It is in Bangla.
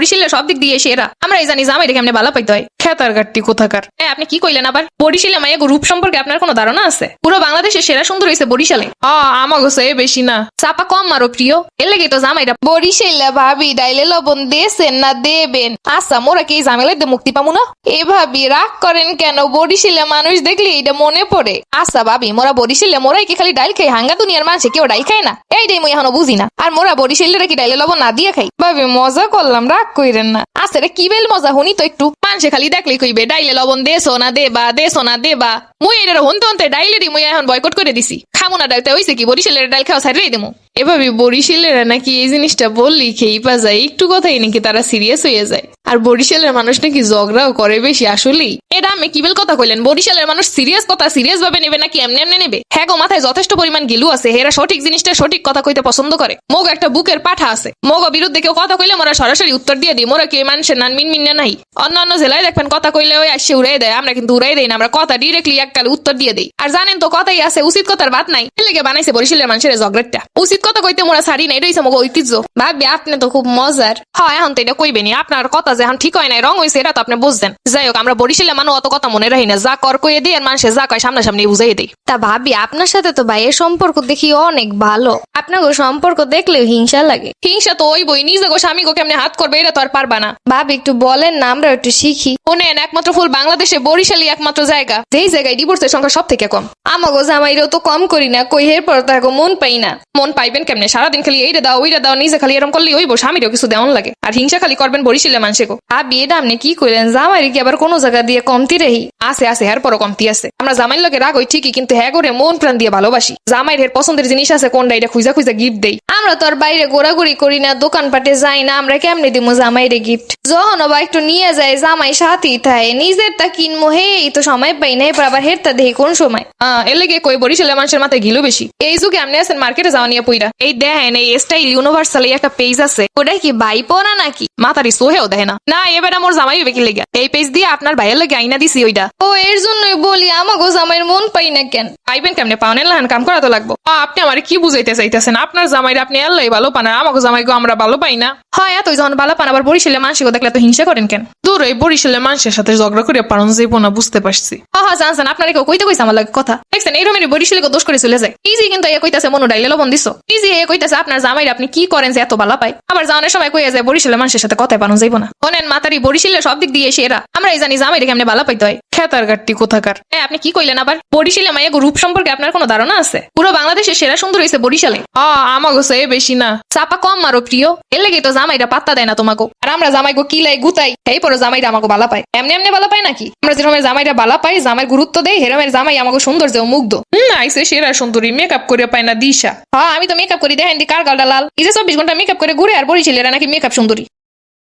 বরিশালে সব দিক দিয়ে সেরা। আমরা এই জানি জামাই কেমনে ভালো পাইতে হয়। খেতার গাট্টি কোথাকার? এ আপনি কি কইলেন আবার? বরিশালে মাইয়া রূপ সম্পর্কে আপনার কোনো ধারণা আছে? পুরো বাংলাদেশে সেরা সুন্দর হয়েছে বরিশালে। আ আমাগো সে বেশি না। চাপা কম মারো প্রিয়। এর লেগে তো জামাইটা বরিশাইলা ভাবি ডাইলে লবণ দেছেন না দেবেন? আচ্ছা মোরা কি এই ঝামেলাতে মুক্তি পাবো না? এ ভাবি রাগ করেন কেন? বরিশালে মানুষ দেখলে এটা মনে পড়ে। আচ্ছা ভাবি মোরা বরিশালে মোরাই কি খালি ডাইল খাই? হাঙ্গা দুনিয়ার মানুষে কেউ ডাইল খায় না? এইটাই মুই এখনও বুঝি না। আর মোরা বরিশালেরা কি ডাইলে লবণ না দিয়ে খাই? ভাবি মজা করলাম রাগ কইরেন না। রে, কি বেল মজা, শুনি তো একটু। মানুষে খালি দেখলে কইবে, ডাইলে লবণ দেছো না দেবা, দেছো না দেবা। মুই এটার হন্তে হনতে ডাইলে দি, মুই এখন বয়কট করে দিছি। খামো না ডাইতে হইছে কি, বরিশালের ডাল খাওয়া সারিয়ে দেবো এভাবে বরিশালেরা নাকি এই জিনিসটা বললি খেয়ে পা যায়, একটু কথাই নাকি তারা সিরিয়াস হয়ে যায়। আর বরিশালের মানুষ নাকি ঝগড়াও করে বেশি আসলেই। এটা আমি কিবেল কথা কইলেন? বরিশালের মানুষ সিরিয়াস কথা সিরিয়াস ভাবে নেবে নাকি এমনি এমনি নেবে? হ্যাঁ গো, মাথায় যথেষ্ট পরিমাণ গিলু আছে, হেরা সঠিক জিনিসটা সঠিক কথা কইতে পছন্দ করে। মোগ একটা বুকের পাঠা আছে। মোগ বিরুদ্ধে কেউ কথা কইলে মোরা সরাসরি উত্তর দিয়ে দিই, মোরা কেউ মানুষের নান মিন মিন নাই। অন্যান্য জেলায় দেখবেন কথা কইলে ওই আসছে উড়াই দেয়, আমরা কিন্তু উড়াই দেই না, আমরা কথা ডিরেক্টলি এককালে উত্তর দিয়ে দিই। আর জানেন তো, কথাই আছে, উচিত কথার বাদ নাই। এর বানাইছে বরিশালের মানুষের ঝগড়াটা উচিত কথা কইতে মোরা সারি নাই এটাই মোগ ঐতিহ্য। ভাবি, আপনি তো খুব মজার। হ্যাঁ এখন তো এটা কইবেনি আপনার কথা যে এখন ঠিক হয় নাই, রং হয়েছে এটা তো আপনি বুঝছেন। যাই হোক আমরা বরিশালের মানুষ অত কথা মনে রাখি না। যা কর কইয়ে দিই আর মানুষের যা কয় সামনাসামনি বুঝাই দিই। তা ভাবি আপনার সাথে তো ভাইয়ের সম্পর্ক দেখি অনেক ভালো। আপনার সম্পর্ক দেখলেও হিংসা লাগে। হিংসা তো ওই বই নিজে গো স্বামী গো কেমনে হাত করবে এটা তো আর পারবা না। ভাবি একটু বলেন না আমরা একটু শিখি। শোনেন একমাত্র ফুল বাংলাদেশে বরিশালী একমাত্র জায়গা। যেই জায়গায় ডিভোর্সের সংখ্যা সব থেকে কম। আমাগো জামাইরেও তো কম করি না কই হের পর তাকে মন পাই না। মন পাইবেন কেমনে? সারাদিন খালি এইটা দাও ওইটা দাও নিজে খালি এরকম করলে ওইব স্বামীরও কিছু দেওয়ান লাগে। আর হিংসা খালি করবেন বরিশালে মানুষে গো ভাবি এটা আপনি কি কইলেন? জামাইরে কি আবার কোনো জায়গা দিয়ে কমতি রেহি? আছে আসে হের পরও কমতি আছে। আমরা জামাইয়ের লোকে রাগ হই ঠিকই, কিন্তু হ্যাঁ করে মন প্রাণ দিয়ে ভালোবাসি। জামাইয়ের হের পছন্দের জিনিস আছে কোনটা এটা খুঁজা খুঁজা গিফট দেই। আমরা তো আর বাইরে ঘোরাঘুরি করি না দোকানপাটে যাই না আমরা কেমনে দিব জামাইরে গিফট যখন বা একটু নিয়ে যায় জামাই সাথেই থাকে নিজেরটা কিনবো হে এই তো সময় পাই না এরপর আবার হেরটা দেখি কোন সময়। এর লেগে কই বরিশালের মানুষের মাথায় ঘিলু বেশি। এই যুগে আপনি আছেন মার্কেটে যাওয়া নিয়ে পইরা। এই দেখেন এই স্টাইল ইউনিভার্সাল একটা পেজ আছে। ওটা কি বাইপো না নাকি? মাতারি সোহেও না। না এবার আমার জামাই বেকি লেগে এই পেজ দিয়ে আপনার ভাইয়ের লেগে আইনা দিছি ওইটা। ও এর জন্যই বলি আমাগো জামাইয়ের মন পাই না কেন? পাইবেন কেমনে? পাওনেন লাহান কাম করা তো লাগবো। আপনি আমার কি বুঝাইতে চাইতেছেন? আপনার জামাইরা আপনি আল্লাহ ভালো পান, আমাকে জামাইগো আমরা ভালো পাই না। হয়, এতই যখন ভালো পান, আবার বরিশালে মানুষকে দেখলে তো হিংসা করেন কেন? দূর, এই বরিশালে মানুষের সাথে ঝগড়া করে পারন যাইব না, বুঝতে পারছি। হ্যাঁ হ্যাঁ জানছেন আপনারা কেউ কইতে কইছে আমার লাগে কথা। দেখছেন, এই রকমের বরিশালে দোষ করে চলে যায়। ইজি কিন্তু এ কইতাছে, মনো ডাইলে লবণ দিছো। ইজি এ কইতাছে, আপনার জামাইরা আপনি কি করেন যে এত ভালো পায়? আবার যাওয়ানোর সময় কইয়া যায়, বরিশালে মানুষের সাথে কথায় পারন যাইব না। শোনেন, মাতারি বরিশালে সব দিক দিয়ে সেরা। আমরা এই জানি জামাই জামাইরা কেমনে ভালো পাইতে হয়। খেতার গাট্টি কোথাকার? এ আপনি কি কইলেন আবার? বরিশালে মাইয়া রূপ সম্পর্কে আপনার কোনো ধারণা আছে? পুরো বাংলাদেশে সেরা সুন্দর হয়েছে বরিশালে। আ আমাগো সে বেশি না। চাপা কম মারো প্রিয়। এর লেগে তো জামাইরা পাত্তা দেয় না তোমাকে আর আমরা জামাইগো কিলাই গুতাই এই পরে জামাইরা আমাকে বালা পায়। এমনি এমনি বালা পায় নাকি? আমরা যেরকমের জামাইরা বালা পাই জামাই গুরুত্ব দেয় হেরমের জামাই আমাকে সৌন্দর্য মুগ্ধ। হম আইসে সেরা সুন্দরী মেকআপ করে পায় না দিশা। হ্যাঁ আমি তো মেকআপ করি দেখেন দি কার গালটা লাল? এই যে চব্বিশ ঘণ্টা মেকআপ করে ঘুরে আর বরিশালেরা নাকি মেকআপ সুন্দরী?